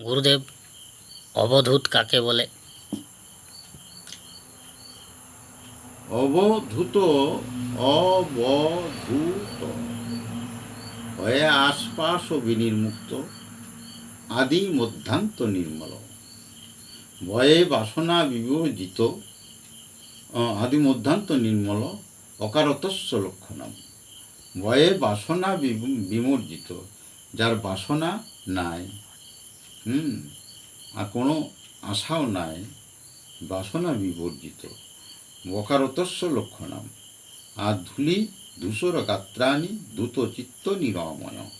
গুরুদেব অবধূত কাকে বলে? অবধূত অবধূত। হয়ে আশপাশ ও বিনির্মুক্ত আদি মধ্যান্ত নির্মল। ভয়ে বাসনা বিবর্জিত আদি মধ্যান্ত নির্মল, অকারতস্য লক্ষণম। ভয়ে বাসনা বিমর্জিত, যার বাসনা নাই। হুম, আর কোনো আশাও নাই, বাসনা বিবর্জিত। বকারতস্য লক্ষণাম। আর ধুলি ধূসর গাত্রাণী দ্রুত চিত্ত নিরময়।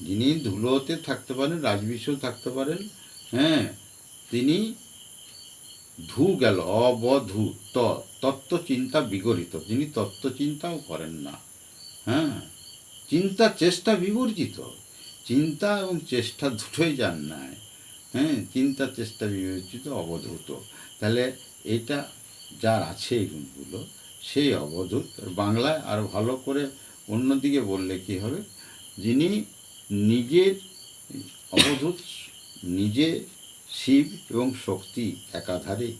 যিনি ধুলোতে থাকতে পারেন রাজবিষেও থাকতে পারেন হ্যাঁ তিনি ধু গেল, অবধু, ত, তত্ত্বচিন্তা বিগড়িত যিনি তত্ত্বচিন্তাও করেন না হ্যাঁ চিন্তা চেষ্টা বিবর্জিত। চিন্তা এবং চেষ্টা দুটোই যান নাই। হ্যাঁ চিন্তা, চেষ্টা, বিবেচিত, অবধূত। তাহলে এটা যার আছে এই গুণগুলো, সেই অবধূত। বাংলায় আর ভালো করে অন্যদিকে বললে কি হবে? যিনি নিজের অবধূত, নিজে শিব এবং শক্তি একাধারে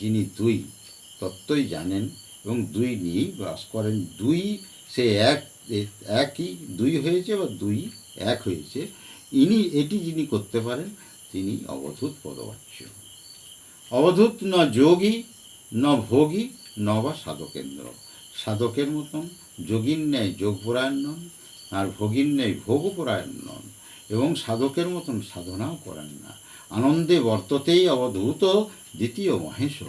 যিনি দুই, তত্ত্বই জানেন এবং দুই নিয়েই বাস করেন। দুই সে এক একই, দুই হয়েছে বা দুই এক হয়েছে। ইনি এটি যিনি করতে পারেন, তিনি অবধূত পদবাচ্য। অবধূত ন যোগী, ন ভোগী, ন বা সাধকেন্দ্র। সাধকের মতন, যোগীর ন্যায় যোগপরায়ণ নন আর ভোগীর ন্যায় ভোগপরায়ণ নন এবং সাধকের মতন সাধনাও করেন না। আনন্দে বর্ততেই অবধূত দ্বিতীয় মহেশ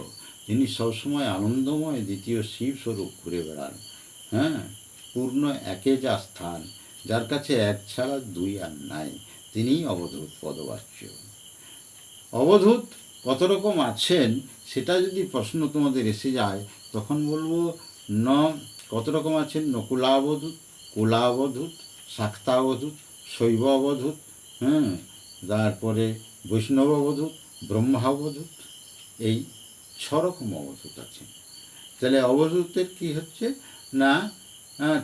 তিনি সবসময় আনন্দময় দ্বিতীয় শিব স্বরূপ ঘুরে বেড়ান। হ্যাঁ পূর্ণ একে যা স্থান। যার কাছে এক ছাড়া দুই আর নাই, তিনিই অবধূত পদবাচ্য। অবধূত কত রকম আছেন, সেটা যদি প্রশ্ন তোমাদের এসে যায়, তখন বলব, ন কত রকম আছেন? নকুলা অবধূত কুলা অবধূত শাক্তা অবধূত শৈব অবধূত হ্যাঁ তারপরে বৈষ্ণব অবধূত ব্রহ্মা অবধূত এই ছ রকম অবধূত আছেন। তাহলে অবধূতের কি হচ্ছে? না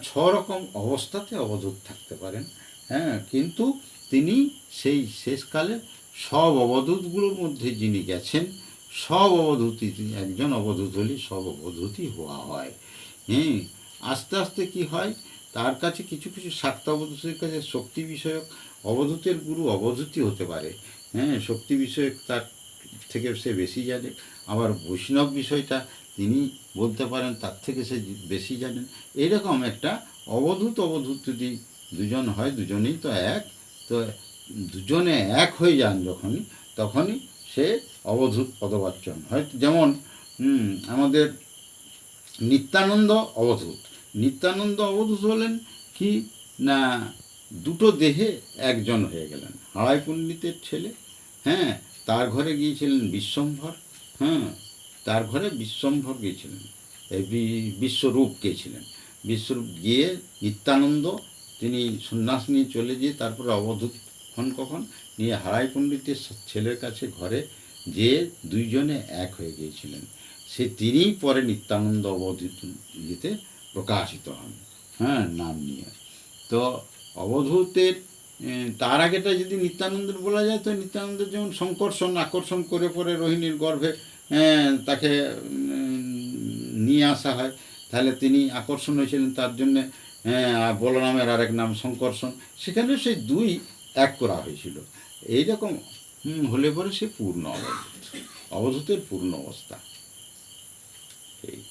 ছ রকম অবস্থাতে অবধূত থাকতে পারেন। হ্যাঁ কিন্তু তিনি সেই শেষকালে সব অবধূতগুলোর মধ্যে যিনি গেছেন, সব অবধূতি একজন অবধূত হলে সব অবধূতি হওয়া হয়। হ্যাঁ আস্তে আস্তে কি হয়, তার কাছে কিছু কিছু শাক্ত অবধূতের কাছে শক্তি বিষয়ক অবধূতের গুরু অবধূতি হতে পারে। হ্যাঁ শক্তি বিষয়ক তার থেকে সে বেশি জানে। আবার বৈষ্ণব বিষয়টা তিনি বলতে পারেন তার থেকে সে বেশি জানেন। এইরকম একটা অবধূত অবধূত যদি দুজন হয়, দুজনেই তো এক, তো দুজনে এক হয়ে যান যখনই, তখনই সে অবধূত পদবাচ্যন হয় যেমন আমাদের নিত্যানন্দ অবধূত। নিত্যানন্দ অবধূত হলেন কি না, দুটো দেহে একজন হয়ে গেলেন। হাওয়াই পণ্ডিতের ছেলে হ্যাঁ তার ঘরে গিয়েছিলেন বিশ্বম্ভর হ্যাঁ তার ঘরে বিশ্বম্ভর গিয়েছিলেন। বিশ্বরূপ গিয়েছিলেন। বিশ্বরূপ গিয়ে নিত্যানন্দ, তিনি সন্ন্যাস নিয়ে চলে গিয়ে তারপরে অবধূত হন কখন? নিয়ে হারাই পণ্ডিতের ছেলের কাছে ঘরে যেয়ে দুইজনে এক হয়ে গিয়েছিলেন। সে তিনিই পরে নিত্যানন্দ অবধূত ইয়েতে প্রকাশিত হন। হ্যাঁ নাম নিয়ে। তো অবধূতের তার আগেটা যদি নিত্যানন্দের বলা যায়, তো নিত্যানন্দের যেমন সংকর্ষণ, আকর্ষণ করে পরে রোহিণীর গর্ভে হ্যাঁ, তাকে নিয়ে আসা হয়। তাহলে তিনি আকর্ষণ হয়েছিলেন তার জন্যে। হ্যাঁ, বলরামের আরেক নাম সংকর্ষণ সেখানেও সেই দুই এক করা হয়েছিল। এই রকম হলে পরে সে পূর্ণ অবস্থা। অবধূতের পূর্ণ অবস্থা। এই।